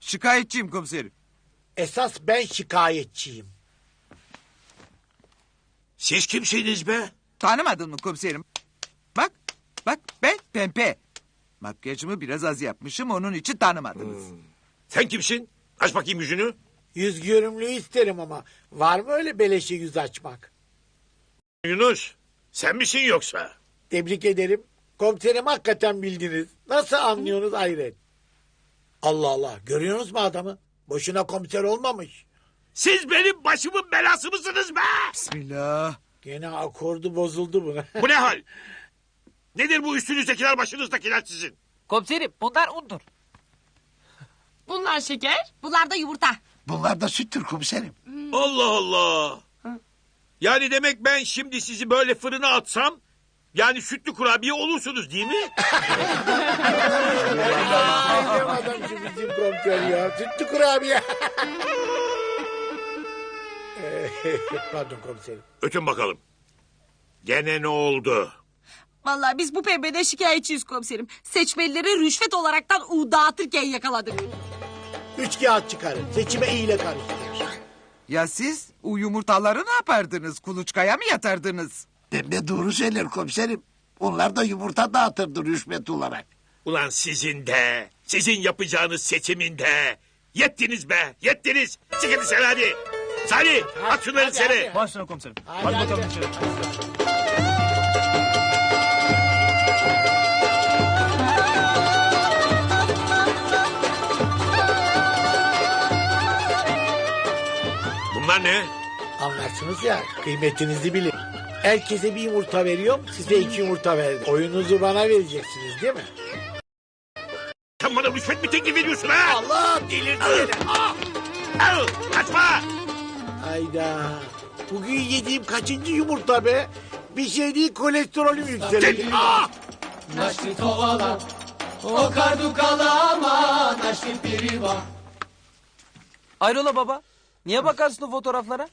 Şikayetçiyim komiserim. Esas ben şikayetçiyim. Siz kimsiniz be? Tanımadın mı komiserim? Bak, bak ben Pempe. Makyajımı biraz az yapmışım onun için tanımadınız. Sen kimsin? Aç bakayım yüzünü. Yüz görümlüğü isterim ama var mı öyle beleşe yüz açmak? Yunus. Sen misin yoksa? Tebrik ederim. Komiserim hakikaten bildiniz. Nasıl anlıyorsunuz hayret. Allah Allah görüyorsunuz mu adamı? Boşuna komiser olmamış. Siz benim başımın belası mısınız be? Bismillah. Gene akordu bozuldu buna. Bu ne hal? Nedir bu üstünüzdekiler başınızdakiler sizin? Komiserim bunlar undur. Bunlar şeker, bunlar da yumurta. Bunlar da süttür komiserim. Allah Allah. Yani demek ben şimdi sizi böyle fırına atsam... Yani sütlü kurabiye olursunuz değil mi? Adam şu bizim komiser ya. Sütlü kurabiye. Pardon komiserim. Ötün bakalım. Gene ne oldu? Vallahi biz bu pembeden şikayetçiyiz komiserim. Seçmelileri rüşvet olaraktan u dağıtırken yakaladık. Üç kağıt çıkarın. Seçime iyiyle karıştırır. Ya siz o yumurtaları ne yapardınız? Kuluçkaya mı yatardınız? Pembe doğru söyler komiserim. Onlar da yumurta dağıtırdı rüşvet olarak. Ulan sizin de, sizin yapacağınız seçiminde. Yettiniz be, yettiniz. Çıkın dışarı hadi. Salih, at şunları hadi. Başüstüne komiserim. Hadi, Hadi, hadi. bakalım içeri. Bunlar ne? Anlarsınız ya kıymetinizi bilin. Herkese bir yumurta veriyorum size iki yumurta verdim. Oyunuzu bana vereceksiniz değil mi? Sen bana rüşvet mi teklif ediyorsun ha? Allah delirdi beni. Ah! Al, kaçma. Hayda. Bugün yediğim kaçıncı yumurta be? Bir şey değil kolesterolüm yükseldi. Gel. Ah! Hayrola baba? Niye bakarsın o fotoğraflara?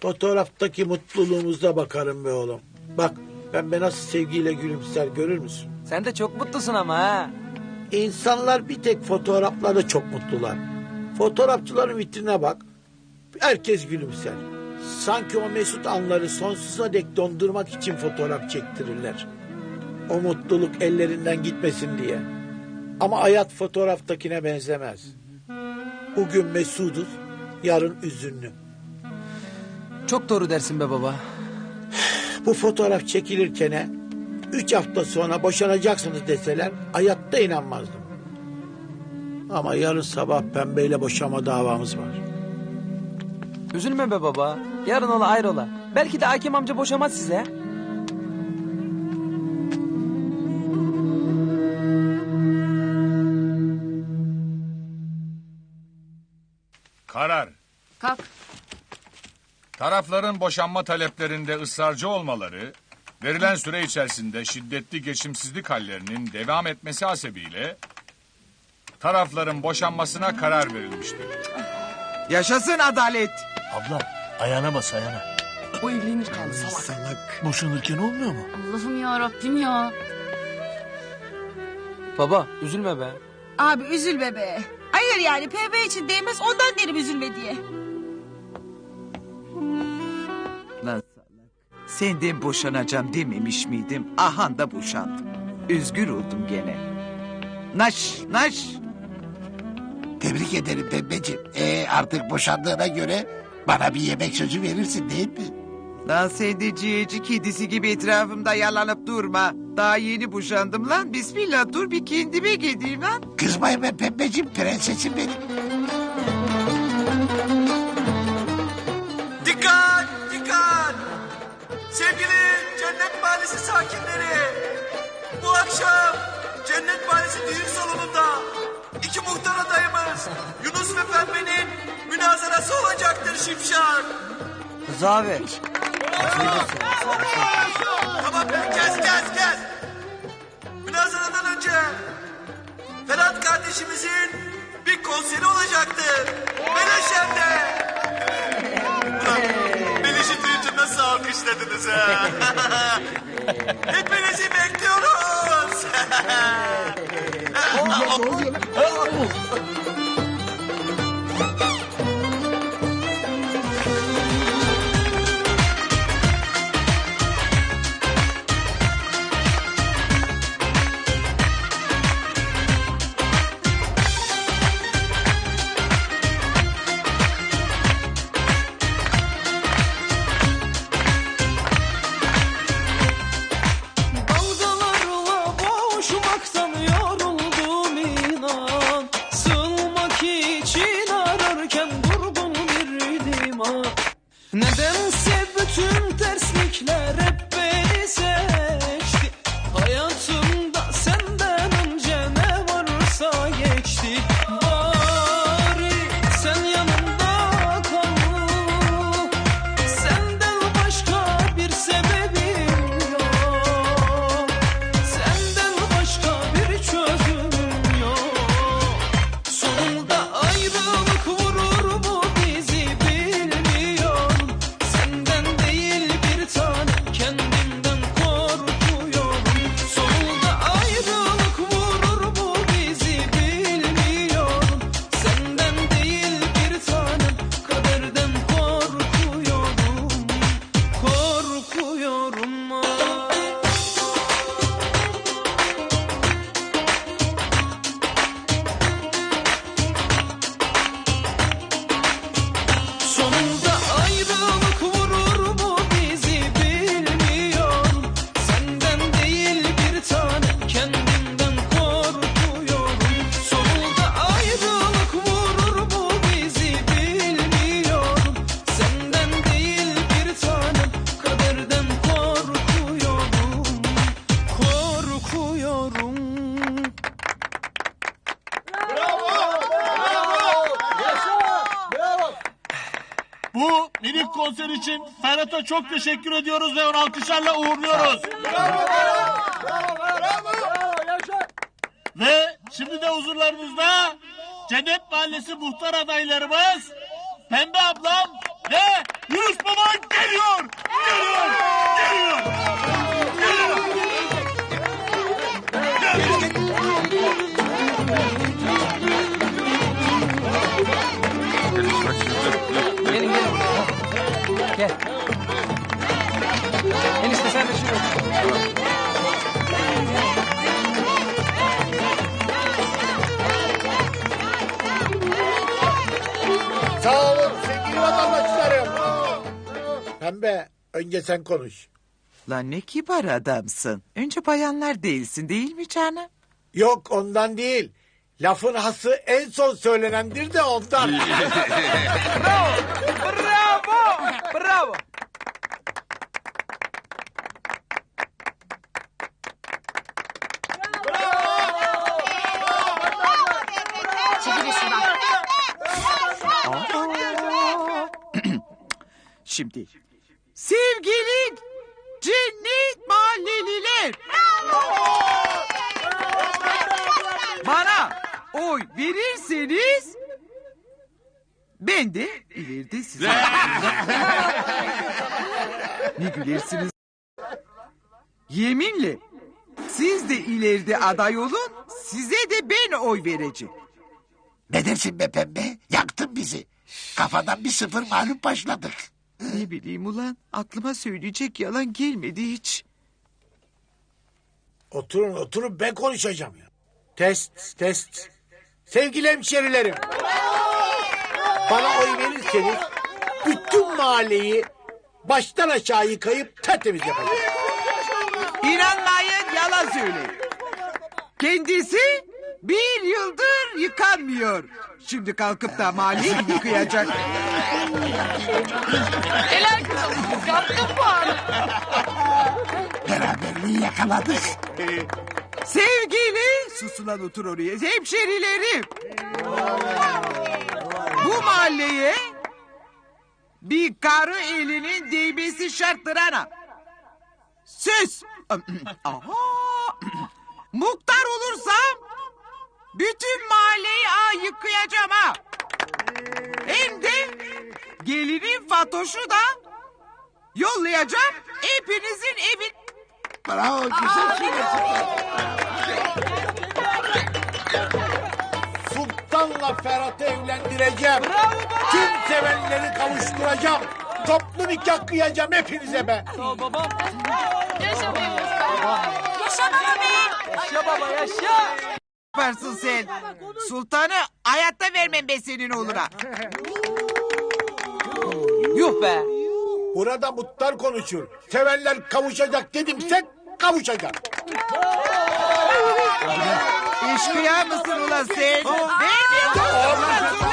Fotoğraftaki mutluluğumuza bakarım be oğlum. Bak pembe nasıl sevgiyle gülümser görür müsün? Sen de çok mutlusun ama ha. İnsanlar bir tek fotoğraflarda çok mutlular. Fotoğrafçıların vitrine bak. Herkes gülümser. Sanki o mesut anları sonsuza dek dondurmak için fotoğraf çektirirler. O mutluluk ellerinden gitmesin diye. Ama hayat fotoğraftakine benzemez. Bugün mesuduz, yarın üzünlü. Çok doğru dersin be baba. Bu fotoğraf çekilirken üç hafta sonra boşanacaksınız deseler hayatta inanmazdım. Ama yarın sabah pembeyle boşama davamız var. Üzülme be baba. Yarın ola ayrola. Belki de Hakim amca boşamaz size. Boşanma taleplerinde ısrarcı olmaları, verilen süre içerisinde şiddetli geçimsizlik hallerinin devam etmesi hasebiyle tarafların boşanmasına karar verilmiştir. Yaşasın adalet. Abla ayağına bas ayağına. O evlenir kaldı salak. Salak. Boşanırken olmuyor mu? Allah'ım ya Rabbim ya. Baba üzülme be. Abi üzülme be. Hayır yani pembe için değmez ondan derim üzülme diye. Senden boşanacağım dememiş miydim? Ahan da boşandım. Üzgün oldum gene. Naş, naş. Tebrik ederim Pembeciğim. Ee, artık boşandığına göre bana bir yemek sözü verirsin değil mi? Lan sen de ciğerci kedisi gibi etrafımda yalanıp durma. Daha yeni boşandım lan. Bismillah dur bir kendime geleyim lan. Kızmayın be Pembeciğim prensesim benim. Mahallesi sakinleri! Bu akşam Cennet Mahallesi düğün salonunda iki muhtar adayımız Yunus ve Pembe'nin münazarası olacaktır Şimşak. Rıza abi. Tamam gez gez gez. Münazaradan önce Ferhat kardeşimizin bir konseri olacaktır. Meleşem'de. Ulan Meleş'i duyunca nasıl alkışladınız ha? Hepinizi bekliyoruz. Nada. Minik konser için Ferhat'a çok teşekkür ediyoruz ve onu alkışlarla uğurluyoruz. Ve şimdi de huzurlarınızda Cennet Mahallesi muhtar adaylarımız Pembe ablam ve Yunus Baba geliyor. Geliyor. Geliyor. Gelin gelin. Gel. Enişte sen de şuraya. Sağ olun sevgili vatandaşlarım. Pembe önce sen konuş. Lan ne kibar adamsın. Önce bayanlar değilsin değil mi canım? Yok ondan değil. Lafın hası en son söylenendir de ondan. Bravo. Bravo. Çekilin şuradan. Şimdi sevgili cennet mahalleliler. Bana oy verirseniz ben de ileride size. ne gülersiniz? Yeminle siz de ileride aday olun size de ben oy vereceğim. Ne dersin be pembe? Yaktın bizi. Kafadan bir sıfır mağlup başladık. Ne bileyim ulan aklıma söyleyecek yalan gelmedi hiç. Oturun oturun ben konuşacağım ya. Test test. Sevgili hemşerilerim. Bana oy verirseniz bütün mahalleyi baştan aşağı yıkayıp tertemiz yapacağım. İnanmayın yalan söyleyin. Kendisi bir yıldır yıkanmıyor. Şimdi kalkıp da mahalleyi yıkayacak. Helal kızım. Yaptın puanı. Beraberliği yakaladık. Sevgili susulan otur oraya hemşerilerim. Bu mahalleye bir karı elinin değmesi şarttır ana. Söz. Aha. Muhtar olursam bütün mahalleyi ah yıkayacağım ha. Hem de gelinin Fatoş'u da yollayacağım hepinizin evin Bravo güzel söyledin. Nihan'la Ferhat'ı evlendireceğim. Tüm sevenleri kavuşturacağım. Toplu nikah kıyacağım hepinize be. Yaşa baba be. Yaşa baba yaşa. Varsın sen. Sultanı hayatta vermem ben senin oğluna. Yuh be. Burada muhtar konuşur. Sevenler kavuşacak dedimse kavuşacak. Eşkıya mısın ulan sen? Ne diyorsun?